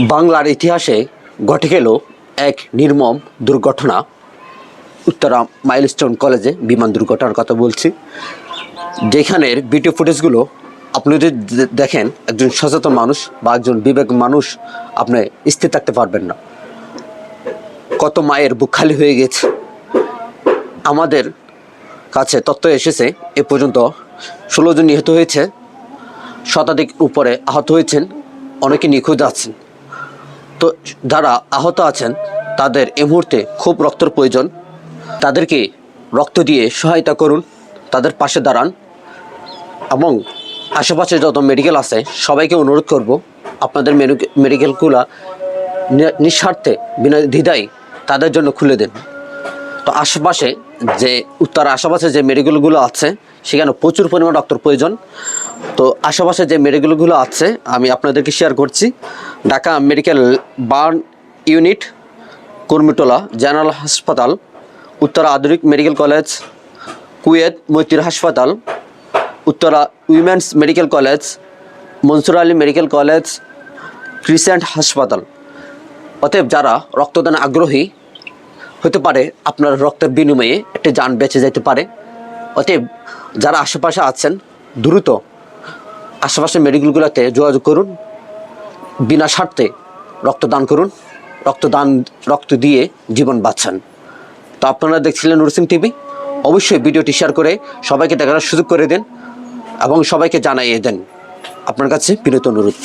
বাংলার ইতিহাসে ঘটে গেল এক নির্মম দুর্ঘটনা। উত্তরা মাইলস্টোন কলেজে বিমান দুর্ঘটনার কথা বলছি। যেখানের ভিডিও ফুটেজগুলো আপনি যদি দেখেন, একজন সচেতন মানুষ বা একজন বিবেক মানুষ আপনি স্থির থাকতে পারবেন না। কত মায়ের বুক খালি হয়ে গেছে। আমাদের কাছে তথ্য এসেছে, এ পর্যন্ত ষোলো জন নিহত হয়েছে, শতাধিক উপরে আহত হয়েছেন, অনেকে নিখোঁজ আছেন। তো যারা আহত আছেন, তাদের এ মুহূর্তে খুব রক্তের প্রয়োজন। তাদেরকে রক্ত দিয়ে সহায়তা করুন, তাদের পাশে দাঁড়ান। এবং আশেপাশে যত মেডিকেল আছে, সবাইকে অনুরোধ করব, আপনাদের মেডিকে- মেডিকেলগুলো নিঃস্বার্থে বিনা দ্বিধায় তাদের জন্য খুলে দেন। তো আশেপাশে যে, উত্তর আশেপাশে যে মেডিকেলগুলো আছে, সেখানে প্রচুর পরিমাণ রক্তের প্রয়োজন। তো আশেপাশে যে মেডিকেলগুলো আছে, আমি আপনাদেরকে শেয়ার করছি। Dhaka medical burn unit, Kurmitola general হাসপাতাল, উত্তরা আধুনিক মেডিকেল কলেজ, কুয়েত মৈত্রী হাসপাতাল, Uttara women's medical college, Mansur Ali medical college, crescent হাসপাতাল। অতএব যারা রক্তদান আগ্রহী, হতে পারে আপনার রক্তের বিনিময়ে একটি যান বেঁচে যেতে পারে। অতএব যারা আশেপাশে আছেন, দ্রুত আশেপাশের মেডিকেলগুলোতে যোগাযোগ করুন, বিনা স্বার্থে রক্তদান করুন, রক্তদান, রক্ত দিয়ে জীবন বাঁচান। তো আপনারা দেখছিলেন নুরসিং টিভি, অবশ্যই ভিডিওটি শেয়ার করে সবাইকে দেখার সুযোগ করে দেন এবং সবাইকে জানাইয়ে দেন। আপনার কাছে বিনীত অনুরোধ।